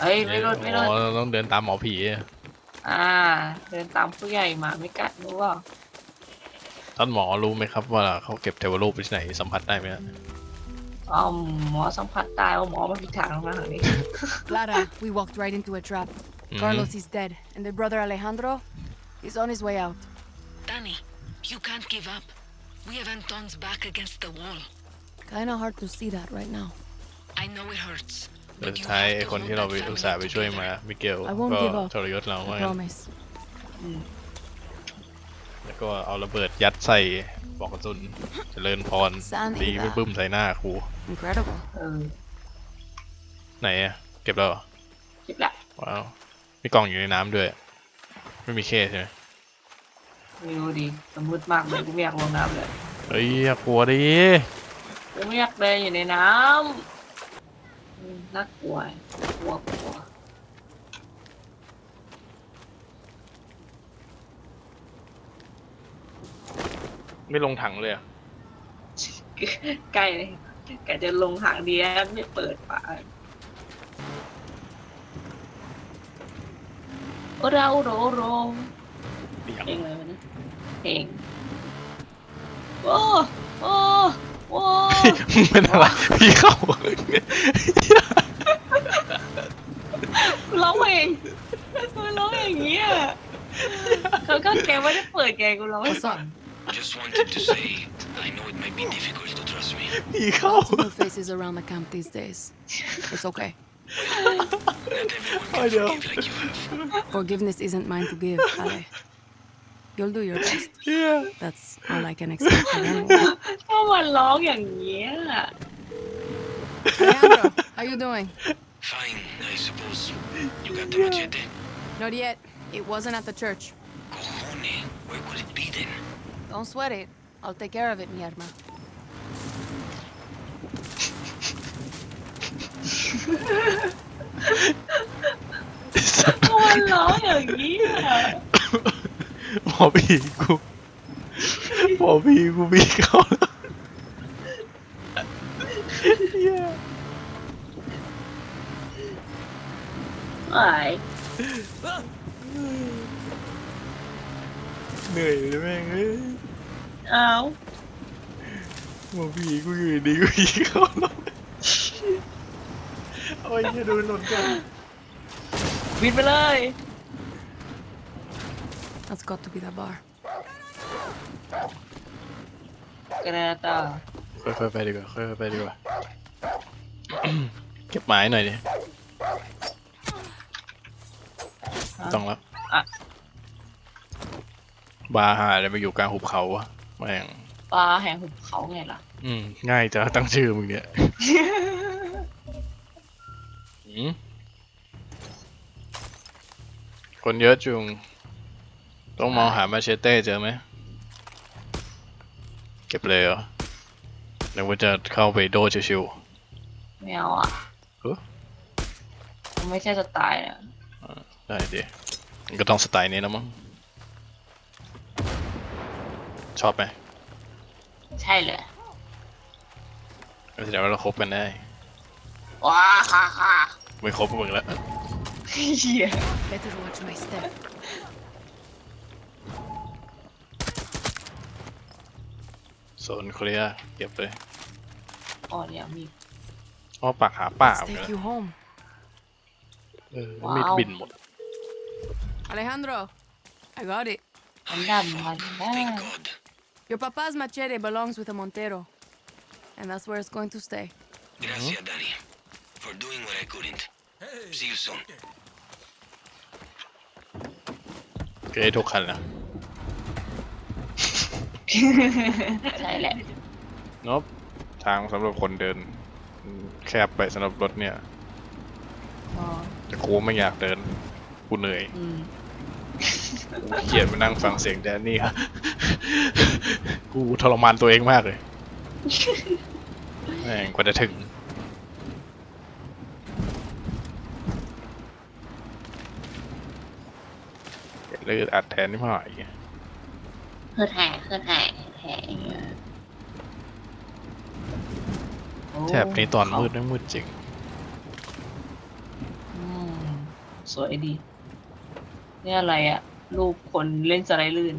เฮ้ยไม่รดไม่รดอ๋อเราต้องเดินตามหมอผีอะอ่า เดินตามผู้ใหญ่มาไม่กัดรู้เปล่าท่านหมอรู้ไหมครับว่าเขาเก็บเทวรูปไปที่ไหนสัมผัสได้ไหมฮะอ๋อหมอสัมผัสได้ว่าหมอมันผิดทางมาทางนี้ Lara, we walked right into a trap. อืม Carlos is dead, and their brother Alejandro is on his way out. Danny, you can't give up. We have Anton's back against the wall. Kinda hard to see that right now. I know it hurts. แต่ But สุด you ท้าย have ไอ้ to คน hold ที่เรา that ไป family อุตส่าห์ไปช่วยมา together. มิเกล I won't ก็ give up. ทรยศเรา I ว่างั้น promise. แล้วก็เอาระเบิดยัดใส่บอกกระสุนเจริญพร Sandy ตี that. บึ้มๆใส่หน้าครู Incredible. เออไหนอะเก็บแล้วเหรอคิดละว้าวมีกล่องอยู่ในน้ำด้วย ไม่มีเคสใช่ไหมไม่รู้ดิสมมติมากเลยกูไม่อยากลงน้ำเลยเฮ้ยอย่ากลัวดิ กูไม่อยากเดินอยู่ในน้ำอืมน่ากลัวกลัวกลัวไม่ลงถังเลยอะใกล้เลยแกจะลงหางเดียนไม่เปิดฝาโอเราโรโรเสียงเพลงอะไรวะนะเพลงโอ้โอ้ โอ้มึงเป็นอะไรพี่เข้าร้องเพลงกูร้องอย่างเงี้ยเขาก็แกไม่ได้เปิดแกกูร้องให้ What's ฟัง up? Just wanted to say, I know it might be difficult to trust me. พี่เข้า Lots of new faces around the camp these days. It's okay. Not everyone I can know. forgive like you have. Forgiveness isn't mine to give, Ale. You'll do your best. เฮีย That's all I can expect of anyone. ถ้ามันร้องอย่างเงี้ย Alejandro, how you doing? Fine, I suppose. You got the machete? Not yet. It wasn't at the church. Cojone, where could it be then? Don't sweat it. I'll take care of it, mi arma. ถ้ามันร้องอย่างเงี้ย หม อผีกูหมอผีกูพี่เข้าแล้วเฮียไอ้เหนื่อยเลยแม่งเอ้ยเอาหมอผีกูอยู่ดีกูพี่เข้าแล้วโอ้ยจะโดนหล่นกัน บินไปเลย That's got to be the bar. กระต่ายค่อยๆไปดีกว่าค่อยๆไปดีกว่า เก็บไม้หน่อยดิต้องแล้วอะบาร์หาอะไรมาอยู่กลางหุบเขาวะแม่งปลาแห่งหุบเขาไงล่ะ อืม ง่ายจะตั้งชื่อมึงเนี่ยหืมคนเยอะจุง ต้องมองหามาเชเต้เจอไหม เก็บเลยเหรอนึกว่าจะเข้าไปโดชิวไม่เอาอะเอ้อมันไม่ใช่สไตล์อะๆได้ดิมันก็ต้องสไตล์นี้แล้วมั้ง ชอบไหมใช่เลยแสดงว่าเราคบกันได้ ว้าฮ่าฮ่าไม่คบกับมึงแล้ว เฮีย Better watch my step. โซนเคลียร์เก็บเลยอ๋อเนี่ยมีอ๋อปากหาป่า Let's เหมือนกัน take you home. เออว้าว มีดบินหมด Alejandro, I got it. มันดันมันได้ Thank God. Your papa's machete belongs with a Montero. And that's where it's going to stay. Gracias, Danny, for doing what I couldn't. See you soon. เกรดทุกคันนะ ใช่แหละนบทางสำหรับคนเดิน แคบไปสำหรับรถเนี่ย อ๋อแต่กูไม่อยากเดิน กูเหนื่อยอืมกูเกียดมานั่งฟังเสียงแดนนี่ครับกูทรมานตัวเองมากเลยแม่งกว่าจะถึงเลือดอัดแทนนี่หน่อย เพื่อแห่เพื่อแห่แห่อย่างเงี้ยโอ้แถบนี้ตอนมืดนั่งมืดจริง อืมสวยดี นี่อะไรอะรูปคนเล่นสไลด์ลื่น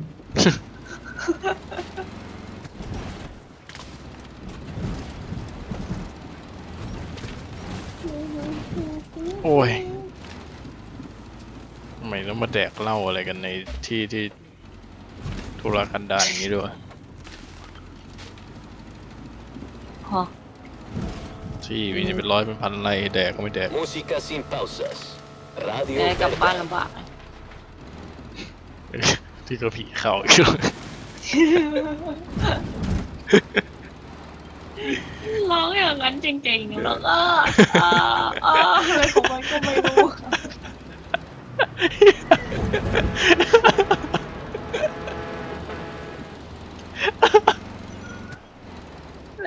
โอ้ยทำไมต้องมาแดกเหล้าอะไรกันในที่ที่ ธุรกันดารอย่างนี้ด้วยฮะที่มีเป็นร้อยเป็นพันไรแดกก็ไม่แดก Música sin pausas. Radio แม่กลับ Verga. บ้านลำบากอะที่ก็ผีเข้าอีกแล้วร้องอย่างนั้นจริงๆแล้วก็อ่าอ่าอะไรของมันก็ไม่รู้ แหละ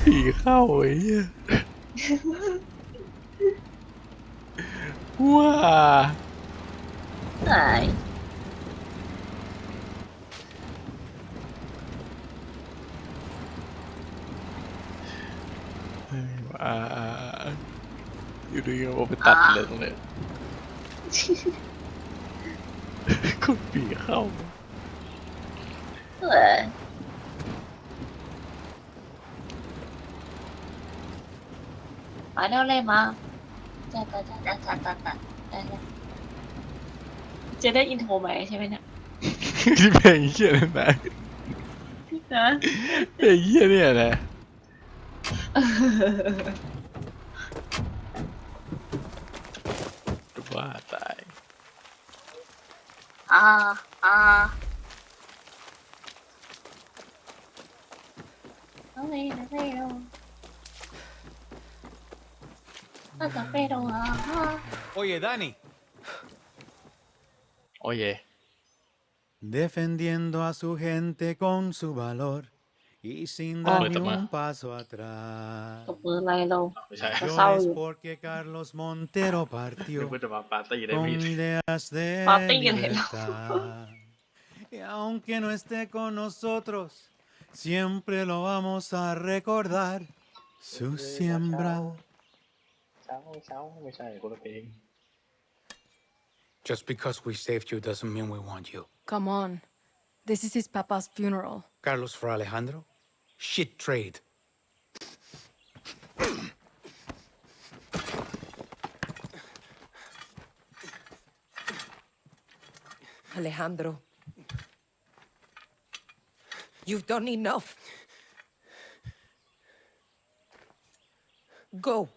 ผีเข้าไอ้เหี้ยว้าไหนว้าอยู่ดีก็เอาไปตัดเลยตรงเนี้ย คุณผีเข้า ไปเร็วเลยมาจ้าจ้าจ้าจ้าจ้าจ้าจ้าได้แล้วจะได้อินโทรไหมใช่ไหมเนี่ยที่เพลงเหี้ยนั่นนะนะเพลงเหี้ยเนี่ยนะว่าตายอ่าอ่า Oye, Dani. Oye. Defendiendo a su gente con su valor y sin dar un paso atrás. Yo es porque Carlos Montero partió con ideas de libertad. Y aunque no esté con nosotros, Siempre lo vamos a recordar. Su siembra. Just because we saved you doesn't mean we want you. Come on. This is his papa's funeral. Carlos for Alejandro? Shit trade. Alejandro, You've done enough. Go.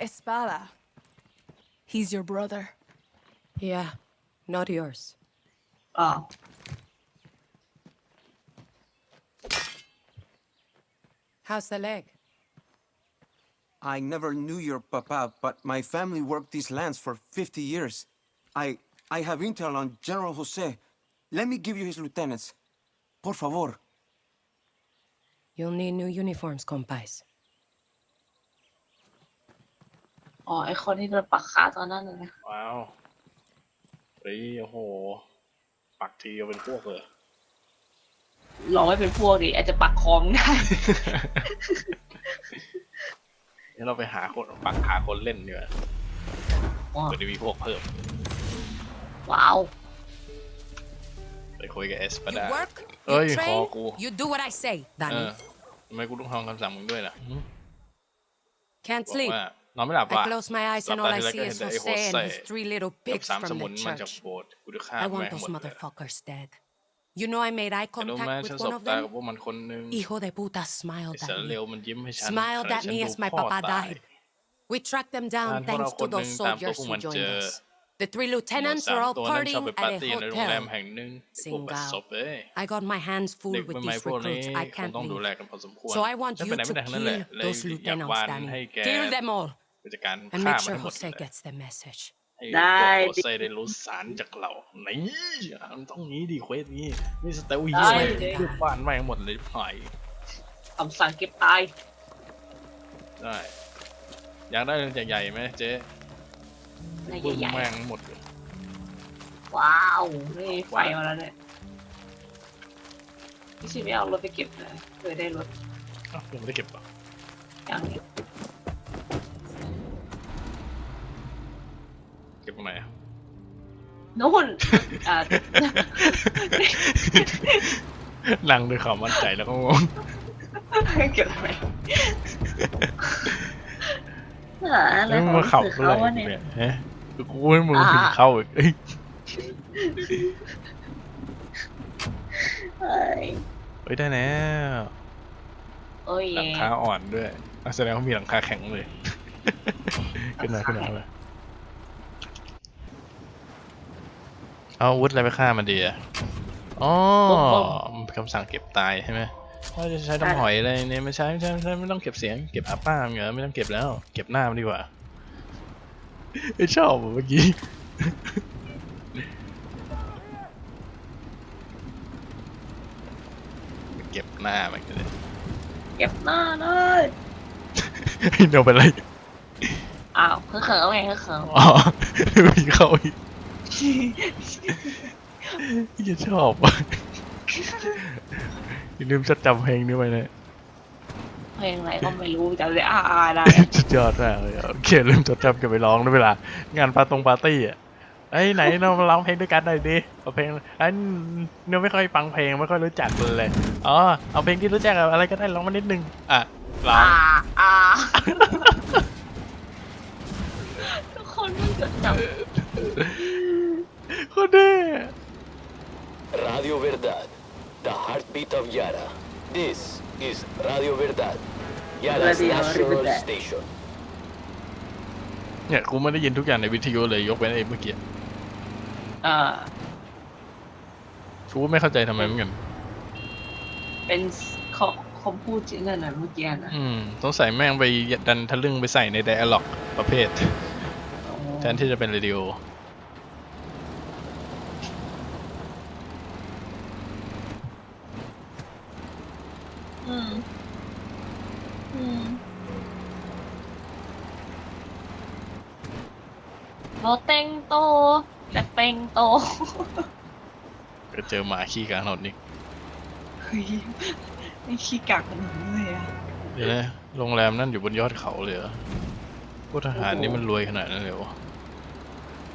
Espala. He's your brother. Yeah, not yours. Ah. Oh. How's the leg? I never knew your papa, but my family worked these lands for 50 years. I I have intel on General Jose. Let me give you his lieutenants. Por favor. You'll need new uniforms, compais. อ๋อ ไอคนที่โดนปักขาตอนนั้นน่ะนะ ว้าวเฮ้ยโอ้โห ปักทีเอาเป็นพวกเลย ลองไม่เป็นพวกดิอาจจะปักคอมได้ เดี๋ยวเราไปหาคนปักหาคนเล่นดีกว่าว้าว เพื่อจะมีพวกเพิ่ม ว้าวไปคุยกับเอสปา You ดา work, Ơi, you khó train, cô. you do what I say, เอ Danny. อทำไมกูต้องทำคำสั่งมึงด้วยล่ะหึ Can't บอก sleep. ว่านอนไม่หลับ I ว่ะ close my eyes หลั and บ all ตา I ทีไร see ก็ is เห็นแต่ไอ้โฮ Jose เซ่ and his three little กับ pigs สาม from สมุน the มันจาก church. โบสถ์กูจะฆ่า I แม่ง want ให้ those หมดเลย motherfuckers dead. You know I made eye แต่รู้ไหม contact ฉัน with ส one บ of ตากับ them. พวกมันคนหนึง Hijo de puta ไอ้ smiled สาร at เลว me. มันยิ้มให้ฉัน Smiled ขณะ at ฉัน me ดู as my พ่อ papa ตาย died. We tracked them down Ah, thanks wala to ko those din tampo soldiers kung who joined madya. us. The three หมด lieutenants สาม are all ตัวนั้นชอบ partying ไป at ปา a ร์ตี้ในโรงแรม hotel. แห่งหนึ่งไอ้พวกบัด Singal. ศพเอ้ย I got my hands เด็ full ก with ใหม่ these พวกนี้ recruits. I คง can't ต้องดู leave. แลกันพอสมควร So I want ฉัน you ไปไหน to ไม่ได้ทั้งนั้นแหละ kill เลย those อยาก lieutenants, วานให้ Danny. แก Kill them all. ผู้จัดการ And ฆ่า make มัน sure ให้หมด Jose เลย gets the message. ให้ได้พวกโอเซ่ได้รู้สารจากเรานี่มันต้องงี้ดีเควสนี้นี่สเตลได้เฮียเลยทุกบ้านแม่งหมดเลยหายคำสั่งเก็บตาย ได้ อยากได้เรื่องใหญ่ๆไหมเจ๊อะไรบึ้มใหญ่แม่งหมดเลยๆว้าว นี่ไฟมาแล้วเนี่ยพี่ชิไม่เอารถไปเก็บเลยเคยได้รถอ้าวยังไม่ได้เก็บอะอย่าง ตรงไหนอะนู่นอ่านั่งด้วยความมั่นใจแล้วก็งงเก็บทำไมหาอะไรแล้วขมึองงมาขับสื่ออะไรเขาวะเนี่ยเนี่ยฮะกูให้มึงถึงเข้าอีกเอ้ยเฮ้ยเฮ้ยได้แล้วโอ้ยหลังคาอ่อนด้วยอะแสดงว่ามีหลังคาแข็งเลย ขึ้นมาขึ้นมาเลย เอาอาวุธอะไรไปฆ่ามันดีอะอ๋อมันเป็นคำสั่งเก็บตายใช่ไหมว่าจะใช้น้ำหอยอะไรเนี่ยไม่ใช่ไม่ใช่ไม่ใช่ไม่ต้องเก็บเสียงเก็บอาป้ามันเหรอไม่ต้องเก็บแล้ว เก็บหน้ามันดีกว่าไอ้ชอบอะเมื่อกี้เก็บหน้ามันเลยเก็บหน้าเลยไอ้โนเป็นไรอ้าวคือเขินไงคือเขินอ๋อมีเข้าอีก อย่าชอบอะอย่าลืมจะจำเพลงนี้ไว้นะเพลงอะไรก็ไม่รู้จำได้อ่าอ่าได้สุดยอดมากเลยอะโอเคลืมจดจำกันไปร้องในเวลางานปาตรงปาร์ตี้อะไอ้ยไหนเรามาร้องเพลงด้วยกันหน่อยดิเอาเพลงไอ้ยเนื้อไม่ค่อยฟังเพลงไม่ค่อยรู้จักเลยอ๋อเอาเพลงที่รู้จักอะอะไรก็ได้ร้องมานิดนึงอะร้องอ่าอ่าทุกคนไม่จดจ โคตรเด้ Radio Verdad, the heartbeat of Yara. This is Radio Verdad, Yara's Radio national Verdad. station. เนี่ยกูไม่ได้ยินทุกอย่างในวิทยุเลยยกเว้นไอ้เมื่อกี้ำอ่า กูก็ไม่เข้าใจทำไมเหมือนกัน เป็นเขาเขาพูดจริงกันนะเมื่อกี้นะอืมต้องใส่แม่งไปดันทะลึ่งไปใส่ในไดอะล็อกประเภท แทนที่จะเป็นเรดิโอ อืม อืมโรเต็งโตแต่เต็งโตก็เจอหมาขี้กลางถนนอีกเฮ้ยไม่ขี้กักขนาดนี้เลยอะเดี๋ยวนะโรงแรมนั่นอยู่บนยอดเขาเลยเหรอพวกทหารนี่มันรวยขนาดนั้นเลยเหรอวะ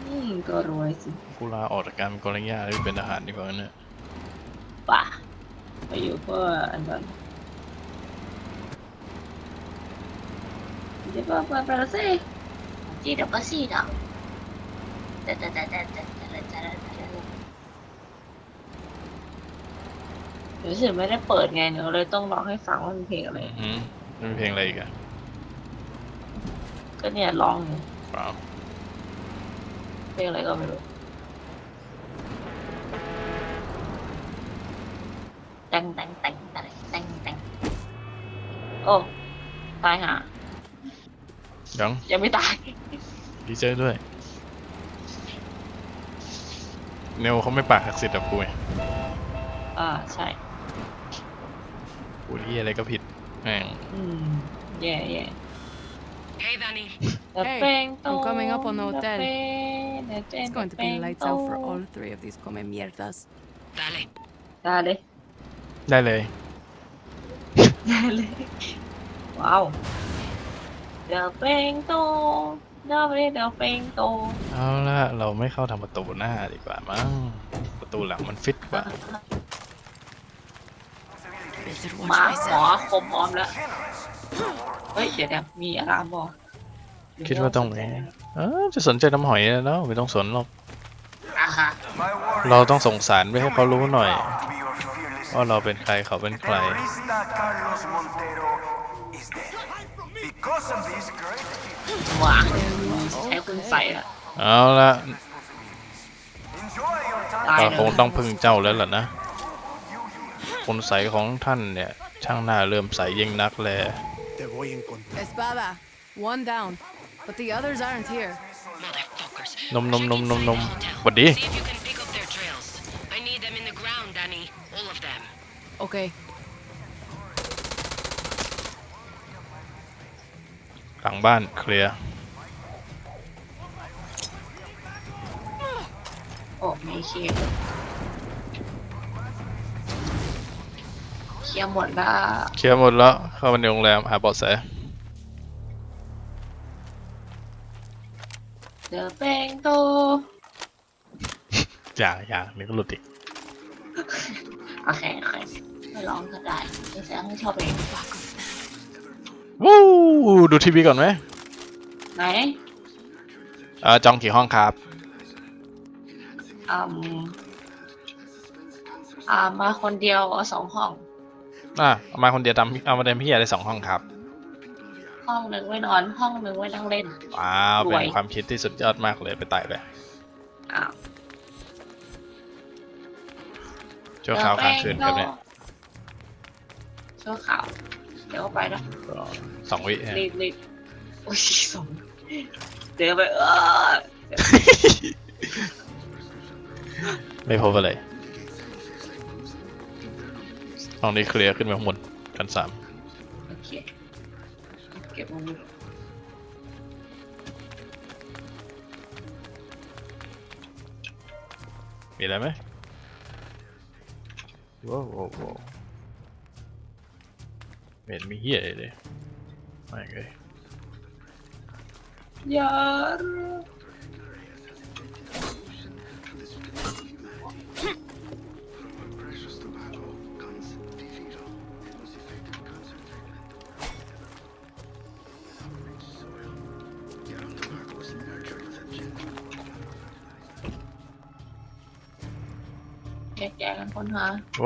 อืมก็รวยสิกูลาออกจากการเป็นกอลังยาแล้วไปเป็นทหารดีกว่าเนี่ยป่ะไปอยู่เพื่ออันนั้นเดี๋ยวไปไปแล้วสิจีเดี๋ยวก็สิเนาะแต่แต่แต่แต่แต่แต่แต่แต่แต่รู้สึกไม่ได้เปิดไงเนอะเลยต้องร้องให้ฟังว่ามันเพลงอะไร อืมมันเป็นเพลงอะไรอีกอะก็เนี่ยร้องอยู่เปล่าเพลงอะไรก็ไม่รู้แต่งแต่งแต่งแต่งแต่งแต่งโอ้ตายห่า ยังยังไม่ตายดีใจด้วย เนวเขาไม่ปากศักดิ์สิทธิ์แบบกูไงอ่าใช่กูที่อะไรก็ผิดแม่งอืมแย่แย่ Hey, Danny. แต่ Hey, แป้งโต I'm coming up on the แต่ hotel. แป้งแต่แป้ง It's going to แต่ be แป้ง lights โต out for all three of these come mierdas. Dale. ได้เลยได้เลยได้เลยว้าวเดี๋ยวแป้งโตเดี๋ยวไม่ได้เดี๋ยวแป้งโตเอาละเราไม่เข้าทางประตูหน้าดีกว่ามั้งประตูหลังมันฟิตกว่า Better หมา watch หมอ myself. คมพร้อมแล้วเฮ้ยเดี๋ยวเดี๋ยวมีอะไรบอกคิดว่าต้องไหนเออจะสนใจน้ำหอยแล้วไม่ต้องสนหรอกอะฮะเราต้องส่งสารไปให้เขารู้หน่อยว่าเราเป็นใครเขาเป็นใคร วานใช้คุณใส่ละเอาละ enjoy your time. ตายเราเลคงยต้องพึ่งเจ้าแล้วล่ะนะคนใสของท่านเนี่ย ช่างหน้าเริ่มใสยิ่งนักแล Te voy a encontrar. Espada, one down. But the others aren't here. Motherfuckers. Nom, nom, Check nom, nom, inside nom. the hotel. What di? See if you can pick up their trails. I need them in the ground, Danny. All of them. Okay. หลังบ้านเคลียร์อ้ไม่เคลียร์เคลียร์หมดละเคลียร์หมดแล้ว เข้ามาในโรงแรมหาเบาะแสเดอะเปงโตอย่าอย่านี่ก็หลุดอีกโอเคโอเคไม่ร้องก็ได้ไม่แสดงไม่ชอบเองวู้ ดูทีวีก่อนไหมไหนเออจองกี่ห้องครับ อืมอ่ามาคนเดียวเอาสองห้อง อะเอามาคนเดียวทำเอามาเดินพี่อยากได้สองห้องครับ ห้องหนึ่งไว้นอน ห้องหนึ่งไว้นั่งเล่น ว้าวรวยเป็นความคิดที่สุดยอดมากเลยไปไต่เลยอ้าวชั่วคราวค้างคืนแบบเนี้ยชั่วข่าว เดี๋ยวไปนะก็สองวิฮะรีบรีบโอ้ยสองเดี๋ยวไปเออไม่พบอะไรห้องนี้เคลียร์ขึ้นไปข้างบนชั้นสามโอเคเก็บมือมีอะไรไหมว้าวว้าว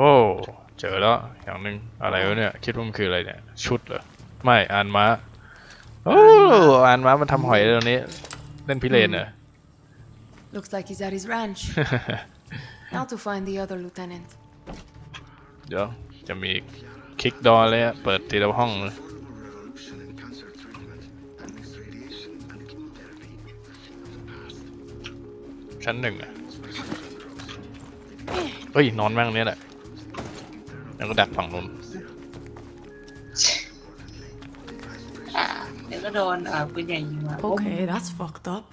ว้าวไม่เห็นมี เหี้ยอะไรเลยไม่เลยยาแยกแยะกันค้นหาโอ้เจอแล้วอย่างหนึ่งอะไรวะเนี่ย คิดว่ามันคืออะไรเนี่ย ชุดเหรอ ไม่อ่านม้าโอ้อ่านม้ามันทำหอยตรงนี้ เล่นพิเรนเหรอ Looks like he's at his ranch. now to find the other lieutenant. เดี๋ยวจะมีคลิกดอเลยอะเปิดทีละห้องเลยชั้นหนึ่งอะเฮ้ย นอนแม่งเนี้ยแหละ แล้วก็ดักฝั่งนู้นอ่าเดี๋ยวก็โดนอ่าปืนใหญ่ยิงมา Okay, that's fucked up.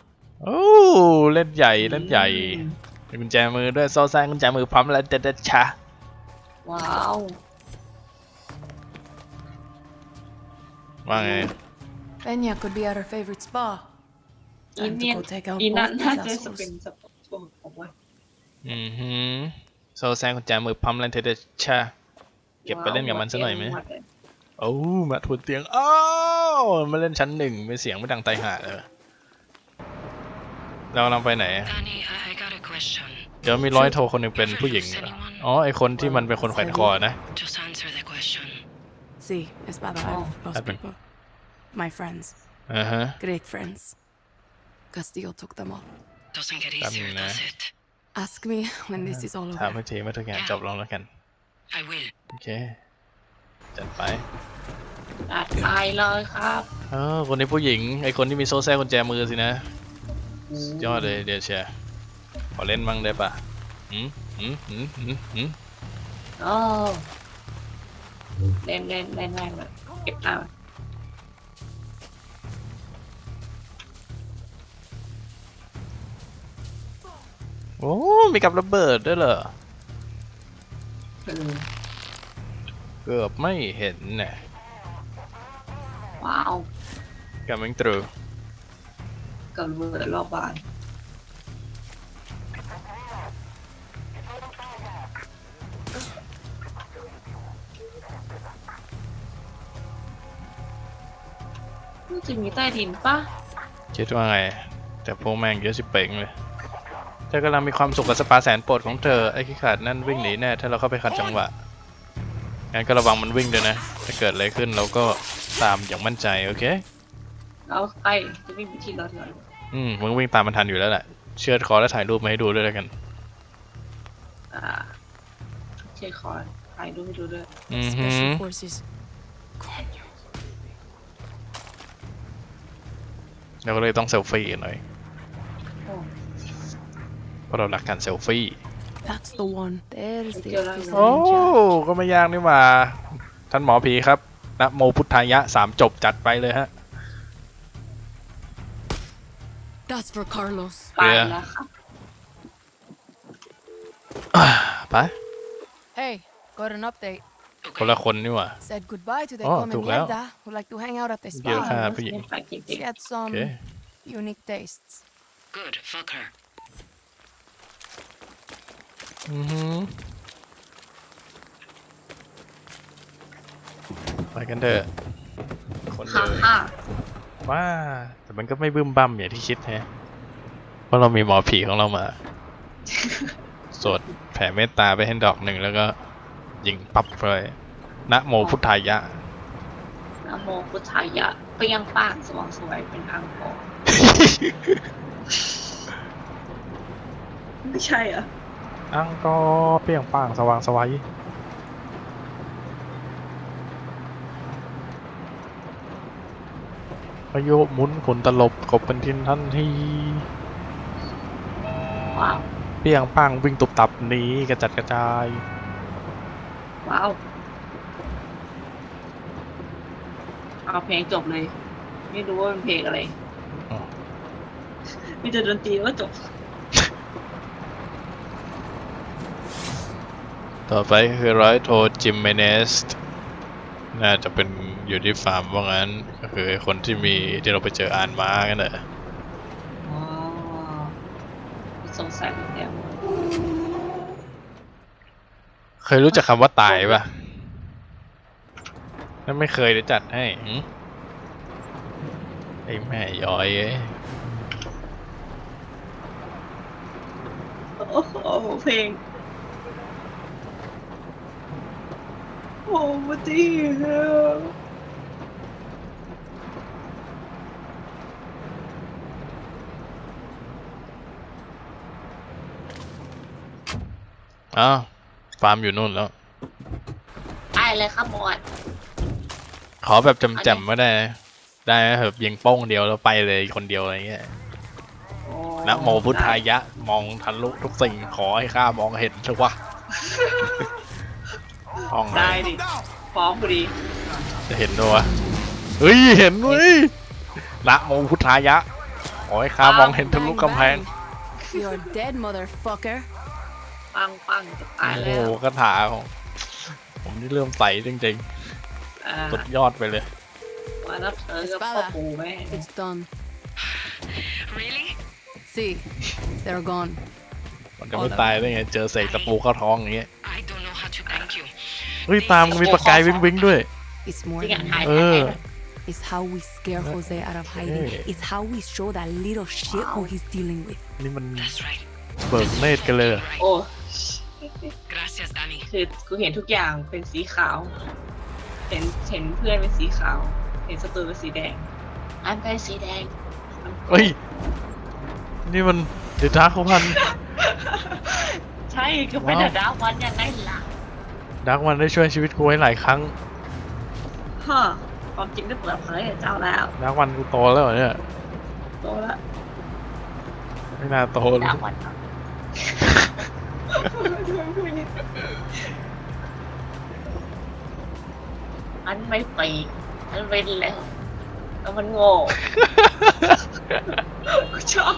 โอ้เล่นใหญ่เล่นใหญ่มีกุญแจมือด้วยโซ่แซงกุญแจมือพร้อมแล้วเด็ดเด็ดชาว้าวว่าไง Peña could be at her favorite spa. อี Time เนี่ย to go take out อีนั่น both น่า these จะเป็น assholes. สปอร์ตช่วงของว่าอือหือโซ่แซงกุญแจมือพร้อมแล้วเด็ดเด็ดชา เก็บไปเล่นกับมันซะหน่อยไหมโอ้มาทุนเตียงอ้าวมาเล่นชั้นหนึ่งไม่เสียงไม่ดังไตหาเลยเรากำลังไปไหน Danny, I, I got a question. เดี๋ยวมีร้อยโทคนหนึ่งเป็นผู้หญิงเหรออ๋อ ไอคนที่มันเป็นคนแขวนคอนะ Just answer the question. Sí, espada. Oh. I've lost Happened. people. My friends. อ่าฮะ Great friends. Castillo took them all. Doesn't get Dame easier, una. does it? Ask me when this is all ถาม over. ให้ทีเมื่อทุกอย่างจบลงแล้วกัน I will. โอเค จัดไปอาจตายเลยครับเออคนนี้ผู้หญิง ไอคนที่มีโซ่แซ่กุญแจมือสินะ สุดยอดเลยเดี๋ยวเชียร์ขอเล่นบ้างได้ปะหืมหืมหืมหืมหืมโอ้เล่นเล่นเล่นแม่งเลยเก็บหน้ามันโอ้ มีกับระเบิดด้วยเหรอ เออเกือบไม่เห็นเนี่ยว้าว coming through กับระเบิดรอบบ้านมันจะมีใต้ดินปะคิดว่าไง แต่พวกแม่งเยอะสิเป่งเลย เธอกำลังมีความสุขกับสปาแสนโปรดของเธอ ไอ้ขี้ขาดนั่นวิ่งหนีแน่ ถ้าเราเข้าไปขัดจังหวะ งั้นก็ระวังมันวิ่งด้วยนะ ถ้าเกิดอะไรขึ้นเราก็ตามอย่างมั่นใจ โอเค เราไปจะไม่มีที่รถเลยอืมมึงวิ่งตามมันทันอยู่แล้วแหละ เชือดคอแล้วถ่ายรูปมาให้ดูด้วยแล้วกัน อ่าเช็คคอร์ถ่ายรูปให้ดูด้วย อือหือ Special forces. Coño. เราก็เลยต้องเซลฟี่กันหน่อย โอ้ เพราะเรารักการเซลฟี่ That's the one. There's the Thank you, officer โอ้ in charge. ก็ไม่ยากนี่หว่า ท่านหมอผีครับนะโมพุทธายะสามจบจัดไปเลยฮะ That's for Carlos. ไปเรือแล้วครับไป Hey, got an update. คนละคนนี่หว่า Said goodbye to the Oh, come ถูกแล้ว mierda who like to hang out at the เดี๋ยว spa. ฆ่าผู้หญิงเป็นฝ่ายกินเด็ She ก had some Okay. unique tastes. Good, fuck her. อือหือไปกันเถอะ คนเดิฮ่านฮ่าว่าแต่มันก็ไม่บึ้มบั้มอย่างที่คิดแฮะเพราะเรามีหมอผีของเรามา สวดแผ่เมตตาไปให้ดอกหนึ่งแล้วก็ ยิงปั๊บเลยนะโมพุทธายะ นะโมพุทธายะเปรี้ยงป้างสว่างสวยเป็นอังกอร์ไม่ใช่เหรอะ อังก็เปรี้ยงป้างสว่างสวัยพายุหมุนฝนตลบกบเป็นทินทันทีว้าวเปรี้ยงป้างวิ่งตุบตับหนีกระจัดกระจาย ว้าว เอาเพลงจบเลย ไม่รู้ว่าเป็นเพลงอะไรอ๋อมีแต่ดนตรีก็จบ ต่อไปก็คือร้อยโทจิมเมเนสน่าจะเป็นอยู่ที่ฟาร์มว่างั้น ก็คือคนที่มีที่เราไปเจออ่านม้ากันแหละอ๋อสงสัยเหมือนกันเคยรู้จักคำว่าตายปะนั่นไม่เคยเดี๋ยวจัดให้หึไอ้แม่ย้อยเอ้ยโอ้โหเพลง โอ้มาดีเฮลอ้าวฟาร์มอยู่นู่นแล้วได้เลยครับหมดขอแบบจำๆไม่ได้นะได้ไหมแบบยิงโป้งเดียวแล้วไปเลยคนเดียวอะไรเงี้ยโอ้นะโมพุทธายะ มองทะลุทุกสิ่งขอให้ข้ามองเห็นเถอะวะ ห้องไหนได้ดิฟ้องพอดีจะเห็นด้วยวะเฮ้ยเห็นเว้ยนะโมพุทธายะขอให้ข้ามองเห็นทะลุกำแพง You're dead, motherfucker. ปังปังจะตายโอ้แล้โหวคาถาของผมนี่เริ่มใสจริงอ่าๆสุดยอดไปเลย มาแล้วเธอกับพ่อปู่แม่ It's done. Really? See, they're gone. มันจะไม่ตายได้ไงเจอเสกตะปูเข้าท้องอย่างเงี้ย เฮ้ยตามมันมีประกายวิ้งวิ้งๆด้วย It's more จริงอะ than ถ่าย that. เอถ่ายอถ่าย It's how we scare Jose out of hiding. Hey. It's how we show that little shit who he's dealing with. นี่มัน That's right. เบิกเนตรกันเลยเหรอ Right. โอ้ Gracias, Danny. คือกูเห็นทุกอย่างเป็นสีขาว เห็นเห็นเพื่อนเป็นสีขาว เห็นศัตรูเป็นสีแดง อันเป็นสีแดง เฮ้ย นี่มันเดดาร์คพัน ใช่คือเป็นว้าว ดาววันยังไงล่ะ ดักมันได้ช่วยชีวิตกูไว้หลายครั้งฮะความจริงได้เปิดเผยกับเจ้าแล้ว ดักมันกูโตแล้วเหรอเนี่ย โตแล้วไม่น่าโตเลย ดาววันอันไม่ปีกอันเป็นแล้วแล้วมันโง่ ชอบ